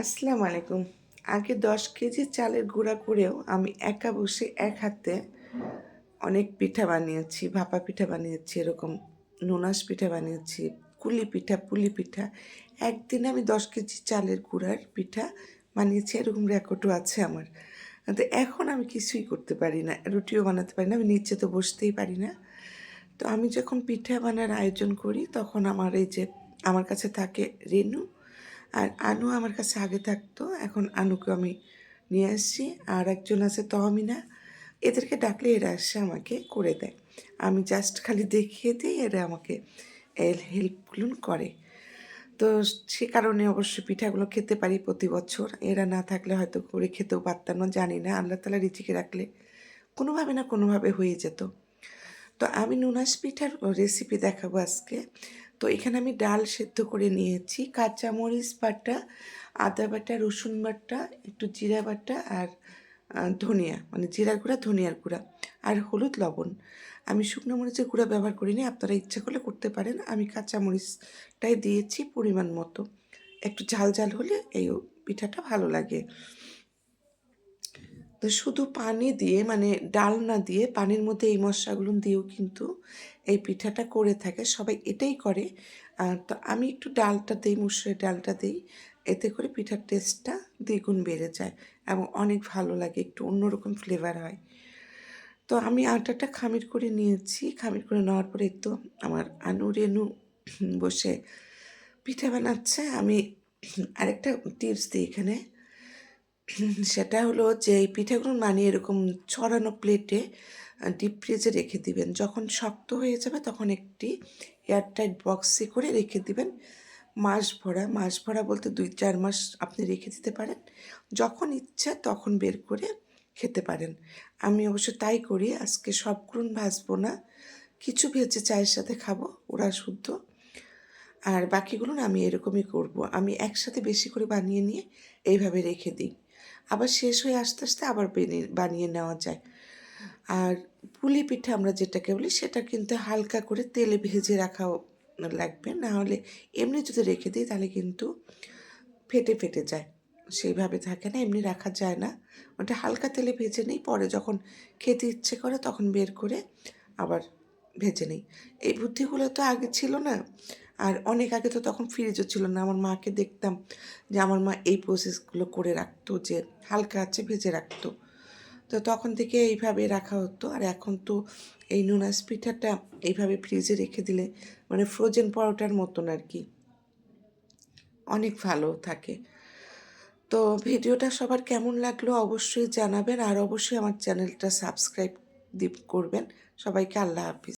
আসসালামু আলাইকুম। আগে দশ কেজি চালের গুঁড়া করেও আমি একা বসে এক হাতে অনেক পিঠা বানিয়েছি, ভাপা পিঠা বানিয়েছি, এরকম নুনাস পিঠা বানিয়েছি, কুলি পিঠা, পুলি পিঠা। একদিনে আমি দশ কেজি চালের গুঁড়ার পিঠা বানিয়েছি, এরকম রেকর্ডও আছে আমার। তো এখন আমি কিছুই করতে পারি না, রুটিও বানাতে পারি না, আমি নিচে তো বসতেই পারি না। তো আমি যখন পিঠা বানার আয়োজন করি, তখন আমার এই যে, আমার কাছে থাকে রেনু আর আনু আমার কাছে আগে থাকতো, এখন আনুকে আমি নিয়ে আসছি। আর একজন আছে তহমিনা, এদেরকে ডাকলে এরা এসে আমাকে করে দেয়। আমি জাস্ট খালি দেখিয়ে দিই, এরা আমাকে হেল্পগুলো করে। তো সে কারণে অবশ্যই পিঠাগুলো খেতে পারি প্রতি বছর। এরা না থাকলে হয়তো করে খেতেও পারতাম না, জানি না। আল্লাহ তালা রিচিকে রাখলে কোনোভাবে না কোনোভাবে হয়ে যেত। তো আমি নুনাস পিঠার রেসিপি দেখাবো আজকে। তো এখানে আমি ডাল সেদ্ধ করে নিয়েছি। কাঁচামরিচ বাটা, আদা বাটা, রসুন বাটা, একটু জিরা বাটা আর ধনিয়া মানে জিরা গুঁড়া, ধনিয়ার গুঁড়া আর হলুদ লবণ। আমি শুকনো মরিচের গুঁড়া ব্যবহার করিনি, আপনারা ইচ্ছা করলে করতে পারেন। আমি কাঁচামরিচটাই দিয়েছি পরিমাণ মতো। একটু ঝাল ঝাল হলে এই পিঠাটা ভালো লাগে। তো শুধু পানি দিয়ে মানে ডাল না দিয়ে, পানির মধ্যে এই মশলাগুলো দিয়েও কিন্তু এই পিঠাটা করে থাকে। সবাই এটাই করে। তো আমি একটু ডালটা দিই, মুসুরের ডালটা দিই। এতে করে পিঠার টেস্টটা দ্বিগুণ বেড়ে যায় এবং অনেক ভালো লাগে, একটু অন্যরকম ফ্লেভার হয়। তো আমি আটাটা খামির করে নিয়েছি। খামির করে নেওয়ার পরে তো আমার আনু রেনু বসে পিঠা বানাচ্ছে। আমি আরেকটা টিপস দিই এখানে। সেটা হলো যে এই পিঠাগুলো বানিয়ে এরকম ছড়ানো প্লেটে ডিপ ফ্রিজে রেখে দিবেন। যখন শক্ত হয়ে যাবে তখন একটি এয়ারটাইট বক্সে করে রেখে দিবেন। মাস ভরা মাস ভরা বলতে দুই, চার মাস আপনি রেখে দিতে পারেন। যখন ইচ্ছা তখন বের করে খেতে পারেন। আমি অবশ্য তাই করি, আজকে সবগুলো ভাজবো না। কিছু ভেজে চায়ের সাথে খাব, ওরা শুদ্ধ। আর বাকিগুলো আমি এরকমই করব। আমি একসাথে বেশি করে বানিয়ে নিয়ে এইভাবে রেখে দিই। আবার শেষ হয়ে আস্তে আস্তে আবার বেনি- বানিয়ে নেওয়া যায়। আর পুলি পিঠা আমরা যেটাকে বলি, সেটা কিন্তু হালকা করে তেলে ভেজে রাখাও লাগবে। না হলে এমনি যদি রেখে দিই, তাহলে কিন্তু ফেটে ফেটে যায়। সেইভাবে থাকে না, এমনি রাখা যায় না। ওটা হালকা তেলে ভেজে নিই, পরে যখন খেতে ইচ্ছে করে তখন বের করে আবার ভেজে নিই। এই বুদ্ধিগুলো তো আগে ছিল না। আর অনেক আগে তো তখন ফ্রিজও ছিল না। আমার মাকে দেখতাম যে আমার মা এই প্রসেসগুলো করে রাখতো, যে হালকা আছে ভেজে রাখতো। তো তখন থেকে এইভাবে রাখা হতো। আর এখন তো এই নুনাস পিঠাটা এইভাবে ফ্রিজে রেখে দিলে মানে ফ্রোজেন পরোটার মতন আর কি। অনেক ভালো থাকে। তো ভিডিওটা সবার কেমন লাগল অবশ্যই জানাবেন। আর অবশ্যই আমার চ্যানেলটা সাবস্ক্রাইব করবেন। সবাইকে আল্লাহ হাফিজ।